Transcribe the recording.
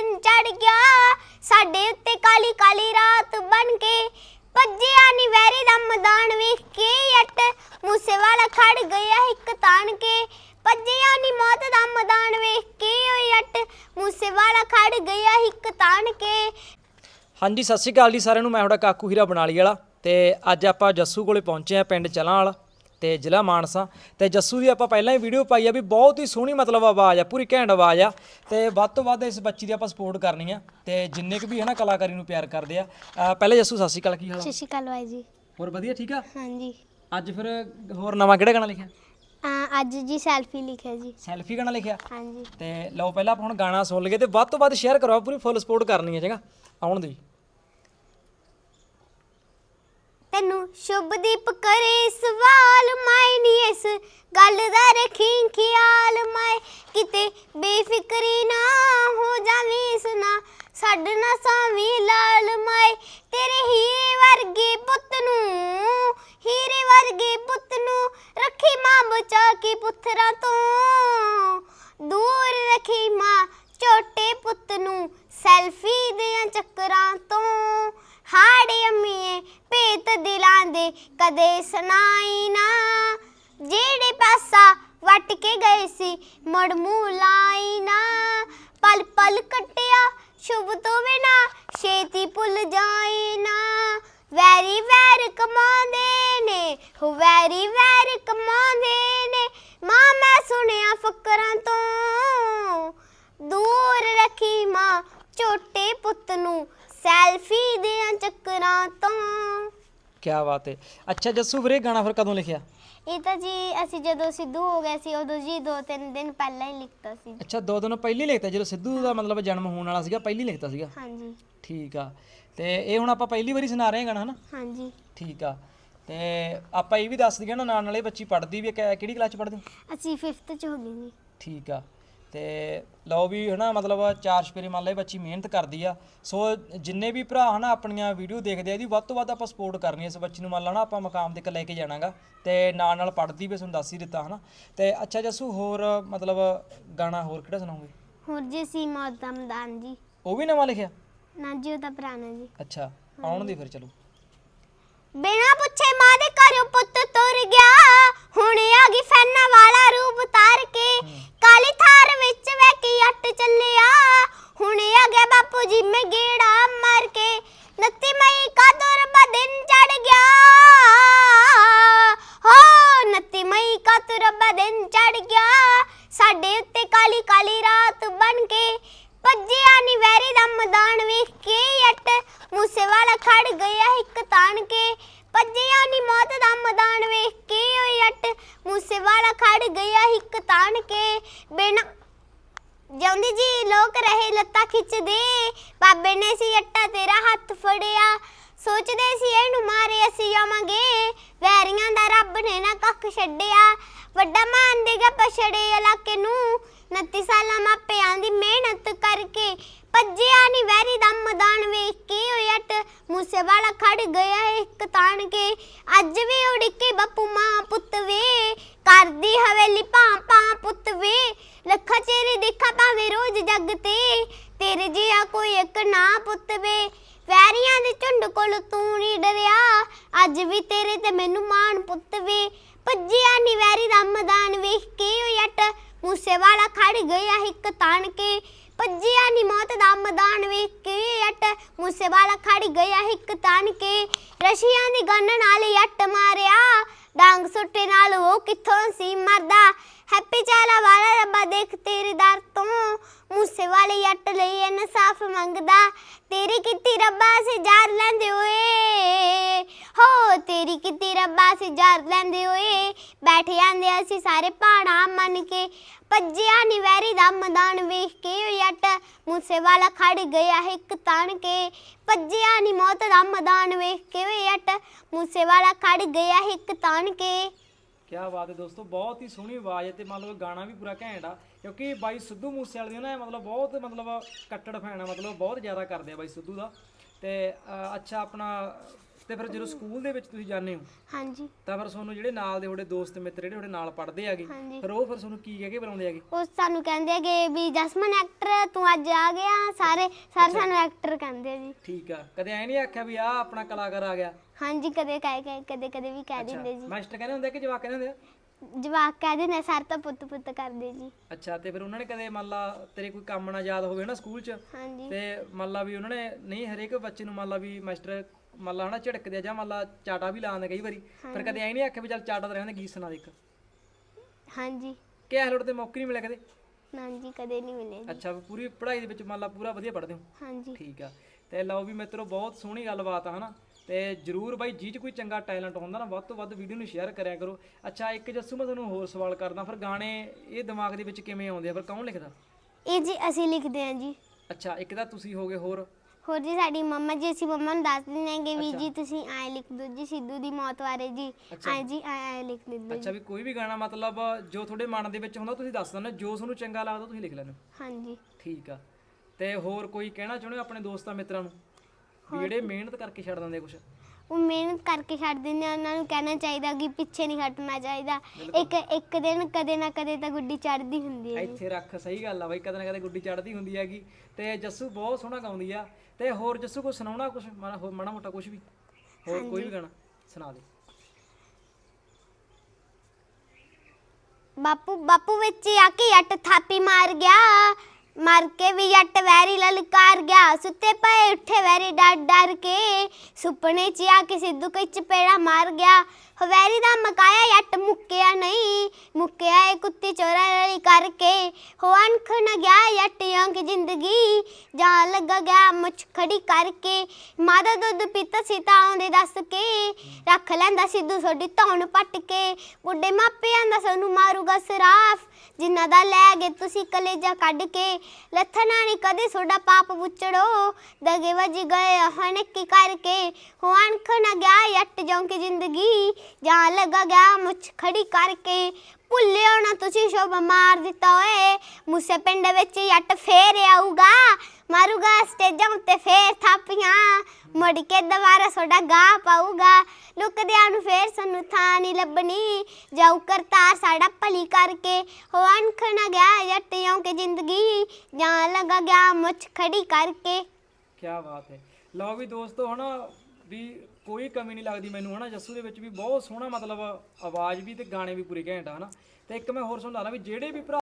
ਦਿਨ ਚੜ ਗਿਆ। ਸਾਡੇ ਉੱਤੇ ਕਾਲੀ ਕਾਲੀ ਰਾਤ ਬਣ ਕੇ ਭੱਜਿਆ ਨੀ ਵੈਰੀ ਦਾ ਮੈਦਾਨ ਵੇਖ ਕੇ ਜੱਟ ਮੂਸੇ ਵਾਲਾ ਖੜ ਗਿਆ ਇੱਕ ਤਾਣ ਕੇ। ਭੱਜਿਆ ਨੀ ਮੌਤ ਦਾ ਮੈਦਾਨ ਵੇਖ ਕੇ ਓ ਜੱਟ ਮੂਸੇ ਵਾਲਾ ਖੜ ਗਿਆ ਇੱਕ ਤਾਣ ਕੇ। ਹਾਂਜੀ, ਸਤਿ ਸ਼੍ਰੀ ਅਕਾਲ ਜੀ ਸਾਰਿਆਂ ਨੂੰ। ਮੈਂ ਤੁਹਾਡਾ ਕਾਕੂ ਹੀਰਾ ਬਨਾਲੀ ਵਾਲਾ ਤੇ ਅੱਜ ਆਪਾਂ ਜੱਸੂ ਕੋਲੇ ਪਹੁੰਚੇ ਆ ਪਿੰਡ ਚਲਾਂ ਵਾਲਾ। ਤੇ ਜ਼ਿਲ੍ਹਾ ਮਾਨਸਾ ਤੇ ਜੱਸੂ ਦੀ ਆਪਾਂ ਪਹਿਲਾਂ ਹੀ ਵੀਡੀਓ ਪਾਈ ਆ ਵੀ ਬਹੁਤ ਹੀ ਸੋਹਣੀ ਮਤਲਬ ਆਵਾਜ਼ ਆ ਪੂਰੀ ਘੈਂਟ ਆਵਾਜ਼ ਆ ਤੇ ਵੱਧ ਤੋਂ ਵੱਧ ਇਸ ਬੱਚੀ ਦੀ ਆਪਾਂ ਸਪੋਰਟ ਕਰਨੀ ਆ ਤੇ ਜਿੰਨੇ ਕੁ ਵੀ ਹੈ ਨਾ ਕਲਾਕਾਰੀ ਨੂੰ ਪਿਆਰ ਕਰਦੇ ਆ ਅਹ ਪਹਿਲੇ ਜੱਸੂ ਸਤਿ ਸ਼੍ਰੀ ਅਕਾਲ ਕੀ ਹਾਲ ਆ? ਸਤਿ ਸ਼੍ਰੀ ਅਕਾਲ ਬਾਈ ਜੀ। ਹੋਰ ਵਧੀਆ ਠੀਕ ਆ? ਹਾਂਜੀ। ਅੱਜ ਫਿਰ ਹੋਰ ਨਵਾਂ ਕਿਹੜਾ ਗਾਣਾ ਲਿਖਿਆ? ਆ, ਅੱਜ ਜੀ ਸੈਲਫੀ ਲਿਖਿਆ ਜੀ। ਸੈਲਫੀ ਗਾਣਾ ਲਿਖਿਆ? ਹਾਂਜੀ। ਤੇ ਲਓ ਪਹਿਲਾਂ ਆਪਾਂ ਹੁਣ ਗਾਣਾ ਸੁਣ ਲਈਏ ਤੇ ਵੱਧ ਤੋਂ ਵੱਧ ਸ਼ੇਅਰ ਕਰੋ ਪੂਰੀ ਫੁੱਲ ਸਪੋਰਟ ਕਰਨੀ ਹੈ ਚੰਗਾ? ਆਉਣ ਦੀ ਤੈਨੂੰ ਸ਼ੁਭਦੀਪ ਕਰੇ ਸਵਾਲ ਮੈਂ ਨੀ ਇਸ ਗੱਲ ਦਾ ਰੱਖੀ ਖਿਆਲ ਮੈਂ ਕਿਤੇ ਬੇਫਿਕਰੀ ਨਾ ਹੋ ਜਾਵੀਂ ਸੁਨਾ ਛੱਡ ਨਾ ਸਾਵੀਂ ਲਾਲ ਮੈਂ ਤੇਰੇ ਹੀਰੇ ਵਰਗੇ ਪੁੱਤ ਨੂੰ, ਹੀਰੇ ਵਰਗੇ ਪੁੱਤ ਨੂੰ ਰੱਖੀ ਮਾਂ ਬਚਾ ਕੇ ਪੁੱਤਰਾਂ ਤੋਂ। ਦੂਰ ਰੱਖੀ ਮਾਂ ਛੋਟੇ ਪੁੱਤ ਨੂੰ ਸੈਲਫੀ ਦੇ ਚੱਕਰਾਂ ਤੋਂ। ਹਾੜੇ ਅੰਮੀਏ ਭੇਤ ਦਿਲਾਂ ਦੇ ਕਦੇ ਸੁਣਾਈ ਨਾ। ਜਿਹੜੇ ਪਾਸਾ ਵੱਟ ਕੇ ਗਏ ਸੀ ਮੁੜ ਮੂੰਹ ਕੀ ਬਾਤ ਹੈ ਅੱਛਾ ਜੱਸੂ ਇਹ ਗਾਣਾ ਫਿਰ ਕਦੋਂ ਲਿਖਿਆ? ਇਹ ਤਾਂ ਜੀ ਅਸੀਂ ਜਦੋਂ ਸਿੱਧੂ ਹੋ ਗਏ ਸੀ ਉਦੋਂ ਜੀ ਦੋ ਤਿੰਨ ਦਿਨ ਪਹਿਲਾਂ ਹੀ ਲਿਖਤਾ ਸੀ। ਅੱਛਾ ਦੋ ਦਿਨ ਪਹਿਲੀ ਲਿਖਤਾ? ਜਦੋਂ ਸਿੱਧੂ ਦਾ ਮਤਲਬ ਜਨਮ ਹੋਣ ਵਾਲਾ ਸੀਗਾ ਪਹਿਲੀ ਲਿਖਤਾ ਸੀਗਾ? ਹਾਂਜੀ। ਠੀਕ ਆ। ਤੇ ਇਹ ਹੁਣ ਆਪਾਂ ਪਹਿਲੀ ਵਾਰੀ ਸੁਣਾ ਰਹੇ ਹਾਂ ਗਾਣਾ ਹਨਾ? ਹਾਂਜੀ। ਠੀਕ ਆ। ਤੇ ਆਪਾਂ ਇਹ ਵੀ ਦੱਸ ਦਈਏ ਨਾ ਨਾਲ ਨਾਲੇ ਬੱਚੀ ਪੜ੍ਹਦੀ ਵੀ ਹੈ, ਕਿ- ਕਿਹੜੀ ਕਲਾਸ ਚ ਪੜ੍ਹਦੀ? ਅਸੀਂ 5th ਚ ਹੋ ਗਏ ਜੀ। ਠੀਕ ਆ। ਤੇ ਲਓ ਵੀ ਹਨਾ ਮਤਲਬ ਚਾਰ ਸਪੇਰੇ ਮੰਨ ਇਹ ਬੱਚੀ ਮਿਹਨਤ ਕਰਦੀ ਆ। ਸੋ ਜਿੰਨੇ ਵੀ ਭਰਾ ਹਨਾ ਆਪਣੀਆਂ ਵੀਡੀਓ ਦੇਖਦੇ ਆ ਇਹਦੀ ਵੱਧ ਤੋਂ ਵੱਧ ਆਪਾਂ ਸਪੋਰਟ ਕਰਨੀ ਇਸ ਬੱਚੀ ਨੂੰ। ਮੰਨ ਨਾ ਆਪਾਂ ਮਕਾਮ ਤੇ ਲੈ ਕੇ ਜਾਣਾਗਾ ਤੇ ਨਾਲ ਨਾਲ ਪੜ੍ਹਦੀ ਵੀ ਤੁਹਾਨੂੰ ਦੱਸ ਹੀ ਦਿੱਤਾ ਹਨਾ। ਤੇ ਅੱਛਾ ਜੱਸੂ ਹੋਰ ਮਤਲਬ ਗਾਣਾ ਹੋਰ ਕਿਹੜਾ ਸੁਣਾਉਂਗੇ ਹੋਰ ਜੀ ਸੀ ਮੌਤ ਦਾ ਮੈਦਾਨ ਜੀ। ਉਹ ਵੀ ਨਵਾਂ ਲਿਖਿਆ? ਨਾ ਜੀ ਉਹਦਾ ਪੁਰਾਣਾ ਜੀ। ਅੱਛਾ ਆਉਣ ਦੀ ਫਿਰ ਚਲੋ। ਬਿਨਾ ਪੁੱਛੇ ਮਾਂ ਦੇ ਘਰੋਂ ਪੁੱਤ ਤੁਰ ਗਿਆ ਹੁਣ ਆ ਗਈ ਫੈਨਾ ਵਾਲਾ ਰੂਪ ਤਾਰ ਕੇ ਕਾਲੀ ਥਾਰ ਵਿੱਚ ਵੈਕੀ ਅੱਟ ਚੱਲਿਆ ਹੁਣ ਆ ਗਿਆ ਬਾਪੂ ਜੀ ਮੈਂ ਗੇੜਾ ਮਾਰ ਕੇ ਨੱਤੀ ਮਈ ਕਦੋਂ ਰੱਬਾ ਦਿਨ ਚੜ ਗਿਆ ਹੋ ਨੱਤੀ ਮਈ ਕਦੋਂ ਰੱਬਾ ਦਿਨ ਚੜ ਗਿਆ ਸਾਡੇ ਉੱਤੇ ਕਾਲੀ ਕਾਲੀ ਰਾਤ ਬਣ ਕੇ ਭੱਜਿਆ ਨੀ ਵੈਰੀ ਦਾ ਮੈਦਾਨ ਵੇਖ ਕੇ ਜੱਟ ਮੂਸੇ ਵਾਲਾ ਖੜ ਗਿਆ ਇੱਕ ਤਾਣ ਕੇ ਭੱਜਿਆ ਨੀ ਮੌਤ ਦਾ ਮੈਦਾਨ ਵੇਖ ਕੇ ਓ ਜੱਟ ਮੂਸੇ ਵਾਲਾ ਖੜ ਗਿਆ ਇੱਕ ਕੇ ਬਿਨਾ ਜਿਉਂਦੀ ਜੀ ਲੋਕ ਰਹੇ ਲੱਤਾਂ ਖਿੱਚਦੇ। ਬਾਬੇ ਨੇ ਸੀ ਅੱਟਾ ਤੇਰਾ ਹੱਥ ਫੜਿਆ। ਸੋਚਦੇ ਸੀ ਇਹਨੂੰ ਮਾਰੇ ਅਸੀਂ ਜਾਵਾਂਗੇ ਵੈਰੀਆਂ ਦਾ ਰੱਬ ਨੇ ਨਾ ਕੱਖ ਛੱਡਿਆ। ਵੱਡਾ ਮਾਨ ਦੇਗਾ ਪਛੜੇ ਇਲਾਕੇ ਨੂੰ। 29 ਸਾਲਾਂ ਮਾਪਿਆਂ ਦੀ ਮਿਹਨਤ ਕਰਕੇ ਭੱਜਿਆ ਨਹੀਂ ਵੈਰੀ ਦਾ ਮੈਦਾਨ ਵੇਖ ਕੇ ਓ ਅੱਟ। ਮੂਸੇ ਵਾਲਾ ਖੜ ਗਿਆ ਇੱਕ ਤਾਣ ਕੇ। ਅੱਜ ਵੀ ਉੜਕੇ ਬੱਪੂ ਮਾਂ ਪੁੱਤ ਵੇ। ਕਰਦੀ ਹਵੇਲੀ ਪਾਂ ਪਾਂ ਪੁੱਤ ਵੇ। ਲੱਖਾਂ ਚਿਹਰੇ ਦੇਖਾ ਭਾਵੇਂ ਰੋਜ਼ ਜੱਗ ਤੇ। ਤੇਰੇ ਜਿਹਾ ਕੋਈ ਇੱਕ ਨਾ ਪੁੱਤ ਵੇ। ਵੈਰੀਆਂ ਦੇ ਝੁੰਡ ਕੋਲ ਤੂੰ ਨਹੀਂ ਡਰਿਆ। ਅੱਜ ਵੀ ਤੇਰੇ ਤੇ ਮੈਨੂੰ ਮਾਣ ਪੁੱਤ ਵੇ। ਭੱਜਿਆ ਨੀ ਵੈਰੀ ਦਾ ਮੈਦਾਨ ਵੇਖ ਕੇ ਓ ਜੱਟ ਮੂਸੇ ਵਾਲਾ ਖੜ ਗਿਆ ਇੱਕ ਤਾਣ ਕੇ। ਭੱਜਿਆ ਨੀ ਮੌਤ ਦਾ ਮੈਦਾਨ ਵੇਖ ਕੇ ਜੱਟ ਮੂਸੇ ਵਾਲਾ ਖੜ ਗਿਆ ਇੱਕ ਤਾਣ ਕੇ। ਰਸ਼ੀਆਂ ਦੀ ਗੰਨ ਨਾਲ ਜੱਟ ਮਾਰਿਆ। ਡਾਂਗ ਸੁੱਟੇ ਨਾਲ ਉਹ ਕਿੱਥੋਂ ਸੀ ਮਰਦਾ? ਹੈਪੀ ਚਾਲਾ ਵਾਲਾ ਰੱਬਾ ਦੇਖ ਤੇਰੇ ਦਰ ਤੋਂ। ਮੂਸੇ ਵਾਲੇ ਜੱਟ ਲਈ ਇਨਸਾਫ ਮੰਗਦਾ। ਤੇਰੀ ਕੀਤੀ ਰੱਬਾ ਸੇ ਜਾਰ ਲੈਂਦੇ ਓਏ ਰੱਬਾ ਸੇ ਜਾਰ ਲੈਂਦੇ ਓਏ ਬੈਠ ਜਾਂਦੇ ਅਸੀਂ ਸਾਰੇ ਪਹਾੜਾਂ ਮੰਨ ਕੇ। ਭੱਜਿਆ ਨੀ ਵੈਰੀ ਦਾ ਮੈਦਾਨ ਵੇਖ ਕੇ ਓ ਮੂਸੇ ਵਾਲਾ ਖੜ ਗਿਆ ਇੱਕ ਤਾਣ ਕੇ। ਭੱਜਿਆ ਨੀ ਮੌਤ ਦਾ ਮੈਦਾਨ ਵੇਖ ਕੇ ਓ ਮੂਸੇ ਵਾਲਾ ਖੜ ਗਿਆ ਇੱਕ ਤਾਣ ਕੇ। ਕੀ ਬਾਤ ਹੈ ਦੋਸਤੋ ਬਹੁਤ ਹੀ ਸੋਹਣੀ ਆਵਾਜ਼ ਹੈ ਤੇ ਮਤਲਬ ਗਾਣਾ ਵੀ ਪੂਰਾ ਘੈਂਟ ਆ ਕਿਉਂਕਿ ਬਾਈ ਸਿੱਧੂ ਮੂਸੇਵਾਲੇ ਦੀ ਨਾ ਮਤਲਬ ਬਹੁਤ ਮਤਲਬ ਕੱਟੜ ਫੈਨ ਆ ਮਤਲਬ ਬਹੁਤ ਜ਼ਿਆਦਾ ਕਰਦੇ ਆ ਬਾਈ ਸਿੱਧੂ ਦਾ। ਤੇ ਅ, ਅੱਛਾ ਆਪਣਾ ਤੇ ਫਿਰ ਜਦੋਂ ਸਕੂਲ ਦੇ ਵਿੱਚ ਤੁਸੀਂ ਜਾਂਦੇ ਹੋ ਹਾਂਜੀ। ਤਾਂ ਫਿਰ ਤੁਹਾਨੂੰ ਜਿਹੜੇ ਨਾਲ ਦੇ ਤੁਹਾਡੇ ਦੋਸਤ ਮਿੱਤਰ ਜਿਹੜੇ ਤੁਹਾਡੇ ਨਾਲ ਪੜ੍ਹਦੇ ਆਗੇ ਹਾਂਜੀ। ਫਿਰ ਉਹ ਫਿਰ ਤੁਹਾਨੂੰ ਕੀ ਕਹਿ ਕੇ ਬੁਲਾਉਂਦੇ ਆਗੇ ਉਹ ਸਾਨੂੰ ਕਹਿੰਦੇ ਕਿ ਵੀ ਜਸਮਨ ਐਕਟਰ ਤੂੰ ਅੱਜ ਆ ਗਿਆ ਸਾਰੇ ਸਾਰੇ ਸਾਨੂੰ ਐਕਟਰ ਕਹਿੰਦੇ ਆ ਜੀ। ਠੀਕ ਆ। ਕਦੇ ਐ ਨਹੀਂ ਆਖਿਆ ਵੀ ਆਹ ਆਪਣਾ ਕਲਾਕਾਰ ਆ ਗਿਆ? ਹਾਂਜੀ ਕਦੇ ਕਹਿ ਕਹਿ ਕਦੇ ਕਦੇ ਵੀ ਕਹਿ ਦਿੰਦੇ ਜੀ। ਮਾਸਟਰ ਕਹਿੰਦੇ ਹੁੰਦੇ ਆ ਕਿ ਜਵਾਕ ਕਹਿੰਦੇ ਹੁੰਦੇ ਆ? ਜਵਾਕ ਕਹਿ ਦਿੰਦੇ ਸਰ ਤਾਂ ਪੁੱਤ ਪੁੱਤ ਕਰਦੇ ਜੀ। ਅੱਛਾ ਤੇ ਫਿਰ ਉਹਨਾਂ ਨੇ ਕਦੇ ਮੰਨ ਲਾ ਤੇਰੇ ਕੋਈ ਕੰਮ ਨਾ ਯਾਦ ਹੋਵੇ ਨਾ ਸਕੂਲ 'ਚ? ਹਾਂਜੀ। ਤੇ ਮੰਨ ਲਾ ਵੀ ਉਹਨਾਂ ਨੇ ਨਹੀਂ ਹਰੇਕ ਬੱਚੇ ਨੂੰ ਮੰਨ ਲਾ ਵੀ ਮਾਸਟਰ ਮੰਨ ਲਾ ਹਨਾ ਝਿੜਕਦੇ ਆ ਜਾਂ ਮੰਨ ਲਾ ਚਾਟਾ ਵੀ ਲਾਉਂਦੇ ਕਈ ਵਾਰੀ। ਫਿਰ ਕਦੇ ਐ ਨਹੀਂ ਆਖਿਆ ਵੀ ਚੱਲ ਚਾਟਾ ਤਾਂ ਰਹਿੰਦੇ ਗੀਤ ਸੁਣਾ ਦੇ ਇੱਕ। ਹਾਂਜੀ। ਕਿ ਐਲੋਟ ਤੇ ਮੌਕੇ ਨਹੀਂ ਮਿਲਿਆ ਕਦੇ? ਹਾਂਜੀ ਕਦੇ ਨਹੀਂ ਮਿਲੇ ਜੀ। ਅੱਛਾ ਵੀ ਪੂਰੀ ਪੜ੍ਹਾਈ ਦੇ ਵਿੱਚ ਮੰਨ ਲਾ ਪੂਰਾ ਵਧੀਆ ਪੜ੍ਹਦੇ ਹੋ? ਹਾਂਜੀ। ਠੀਕ ਆ। ਤੇ ਲਓ ਵੀ ਮਿੱਤਰੋ ਬਹੁਤ ਸੋਹਣੀ ਗੱਲਬਾਤ ਆ ਹਨਾ? ਤੇ ਜਰੂਰ ਬਾਈ ਜੀ ਚ ਕੋਈ ਚੰਗਾ ਟੈਲੈਂਟ ਹੁੰਦਾ ਨਾ ਵੱਧ ਤੋਂ ਵੱਧ ਵੀਡੀਓ ਨੂੰ ਸ਼ੇਅਰ ਕਰਿਆ ਕਰੋ। ਅੱਛਾ ਇੱਕ ਜੱਸੂ ਮੈਂ ਤੁਹਾਨੂੰ ਹੋਰ ਸਵਾਲ ਕਰਦਾ ਫਿਰ ਗਾਣੇ ਇਹ ਦਿਮਾਗ ਦੇ ਵਿੱਚ ਕਿਵੇਂ ਆਉਂਦੇ ਆ? ਫਿਰ ਕੌਣ ਲਿਖਦਾ? ਇਹ ਜੀ ਅਸੀਂ ਲਿਖਦੇ ਹਾਂ ਜੀ। ਅੱਛਾ ਇੱਕ ਤਾਂ ਤੁਸੀਂ ਹੋਗੇ ਹੋਰ? ਹੋਰ ਜੀ ਸਾਡੀ ਮੰਮਾ ਜੀ ਅਸੀਂ ਮੰਮਾ ਨੂੰ ਦੱਸ ਦਿੰਦੇ ਹਾਂ ਕਿ ਵੀ ਜੀ ਤੁਸੀਂ ਐ ਲਿਖ ਦਿਓ ਜੀ ਸਿੱਧੂ ਦੀ ਮੌਤ ਬਾਰੇ ਜੀ ਐ ਜੀ ਐ ਐ ਲਿਖ ਦਿੰਦੇ ਅੱਛਾ ਵੀ ਕੋਈ ਵੀ ਗਾਣਾ ਮਤਲਬ ਜੋ ਤੁਹਾਡੇ ਮਨ ਦੇ ਵਿੱਚ ਹੁੰਦਾ ਤੁਸੀਂ ਦੱਸ ਦਿੰਦੇ। ਜੋ ਤੁਹਾਨੂੰ ਚੰਗਾ ਲੱਗਦਾ ਤੁਸੀਂ ਲਿਖ ਲੈਂਦੇ ਹੋ। ਹਾਂਜੀ। ਠੀਕ ਆ। ਤੇ ਹੋਰ ਕੋਈ ਕਹਿਣਾ ਚਾਹੁੰਦੇ ਆਪਣੇ ਦੋਸਤਾਂ ਮਿੱਤਰਾਂ ਨੂੰ? ਵੀ ਜਿਹੜੇ ਮਿਹਨਤ ਕਰਕੇ ਛੱਡ ਦਿੰਦੇ ਕੁਝ ਉਹ ਮਿਹਨਤ ਕਰਕੇ ਛੱਡ ਦਿੰਦੇ ਆ ਉਹਨਾਂ ਨੂੰ ਕਹਿਣਾ ਚਾਹੀਦਾ ਕਿ ਪਿੱਛੇ ਨਹੀਂ ਹਟਣਾ ਚਾਹੀਦਾ। ਇੱਕ ਇੱਕ ਦਿਨ ਕਦੇ ਨਾ ਕਦੇ ਤਾਂ ਗੁੱਡੀ ਚੜਦੀ ਹੁੰਦੀ ਹੈ ਇੱਥੇ ਰੱਖ ਸਹੀ ਗੱਲ ਆ ਬਾਈ ਕਦੇ ਨਾ ਕਦੇ ਗੁੱਡੀ ਚੜਦੀ ਹੁੰਦੀ ਹੈਗੀ। ਤੇ ਜੱਸੂ ਬਹੁਤ ਸੋਹਣਾ ਗਾਉਂਦੀ ਆ। ਤੇ ਹੋਰ ਜੱਸੂ ਕੋ ਸੁਣਾਉਣਾ ਕੁਝ ਮਾੜਾ ਮੋਟਾ ਕੁਝ ਵੀ? ਹੋਰ ਕੋਈ ਵੀ ਗਾਣਾ? ਸੁਣਾ ਦੇ। ਬਾਪੂ ਬਾਪੂ ਵਿੱਚ ਆ ਕੇ ਜੱਟ ਥਾਪੀ ਮਾਰ ਗਿਆ। ਮਰ ਕੇ ਵੀ ਜੱਟ ਵੈਰੀ ਲਲਕਾਰ ਗਿਆ, ਸੁੱਤੇ ਪਏ ਉੱਠੇ ਵੈਰੀ ਡਰ ਡਰ ਕੇ, ਸੁਪਨੇ 'ਚ ਆ ਕੇ ਸਿੱਧੂ ਕੋਈ ਚਪੇੜਾ ਮਾਰ ਗਿਆ। ਹਵੈਰੀ ਦਾ ਮਕਾਇਆ ਜੱਟ ਮੁੱਕਿਆ ਨਹੀਂ। ਮੁੱਕਿਆ ਏ ਕੁੱਤੀ ਚੋਰਾ ਰਲੀ ਕਰਕੇ। ਹੋ ਅਣਖ ਨ ਗਿਆ ਜੱਟ ਯੰਗ ਜ਼ਿੰਦਗੀ। ਜਾਂ ਲੱਗਾ ਗਿਆ ਮੁੱਛ ਖੜੀ ਕਰਕੇ। ਮਾਦਾ ਦੁੱਧ ਪੀਤਾ ਸੀ ਤਾਂ ਆਉਂਦੇ ਦੱਸ ਕੇ। ਰੱਖ ਲੈਂਦਾ ਸਿੱਧੂ ਸੋਡੀ ਧੌਣ ਪੱਟ ਕੇ। ਬੁੱਢੇ ਮਾਪਿਆਂ ਦਾ ਸਾਨੂੰ ਮਾਰੂਗਾ ਸਰਾਫ। ਜਿਨ੍ਹਾਂ ਦਾ ਲੈ ਗਏ ਤੁਸੀਂ ਕਲੇਜਾ ਕੱਢ ਕੇ। ਲੱਥਣਾ ਨਹੀਂ ਕਦੇ ਤੁਹਾਡਾ ਪਾਪ ਬੁੱਚੜੋ। ਦਗੇ ਵਜ ਗਏ ਹਣਕੀ ਕਰਕੇ। ਹੋ ਅਣਖ ਨਾ ਗਿਆ ਜੱਟ ਜੋਂ ਕੀ ਜ਼ਿੰਦਗੀ। ਜਾਂ ਲਗਾ ਗਿਆ, ਮੁੱਛ ਖੜੀ ਕਰਕੇ। ਭੁੱਲਿਓ ਨਾ ਤੁਸੀਂ ਸ਼ੋਭ ਮਾਰ ਦਿੱਤਾ ਓਏ। ਮੁਸੇ ਪਿੰਡ ਵਿੱਚ ਜੱਟ ਫੇਰ ਆਊਗਾ। ਮਾਰੂਗਾ ਸਟੇਜਾਂ ਉੱਤੇ ਫੇਰ ਥਾਪੀਆਂ। ਮੁੜ ਕੇ ਦੁਬਾਰਾ ਤੁਹਾਡਾ ਗਾ ਪਾਊਗਾ। ਲੁਕਦਿਆਂ ਨੂੰ ਫੇਰ ਸਾਨੂੰ ਥਾਂ ਨਹੀਂ ਲੱਭਣੀ। ਜਾਊ ਕਰਤਾਰ ਸਾਡਾ ਭਲੀ ਕਰਕੇ। ਹੋ ਅਣਖ ਨਾ ਗਿਆ ਜੱਟਿਆਂ ਕੇ ਜ਼ਿੰਦਗੀ। ਜਾਂ ਲਗਾ ਗਿਆ, ਮੁੱਛ ਖੜੀ ਕਰਕੇ। ਕੀ ਬਾਤ ਹੈ। ਲਓ ਵੀ ਦੋਸਤੋ ਹਨਾ ਵੀ ਕੋਈ ਕਮੀ ਨਹੀਂ ਲੱਗਦੀ ਮੈਨੂੰ, ਹਨਾ? ਜੱਸੂ ਦੇ ਵਿੱਚ ਵੀ ਬਹੁਤ ਸੋਹਣਾ ਮਤਲਬ ਆਵਾਜ਼ ਵੀ ਤੇ ਗਾਣੇ ਵੀ ਪੂਰੇ ਘੈਂਟ ਆ, ਹਨਾ? ਤੇ ਇੱਕ ਮੈਂ ਹੋਰ ਸੁਣਾ ਲਾ ਵੀ ਜਿਹੜੇ ਵੀ ਭਰਾ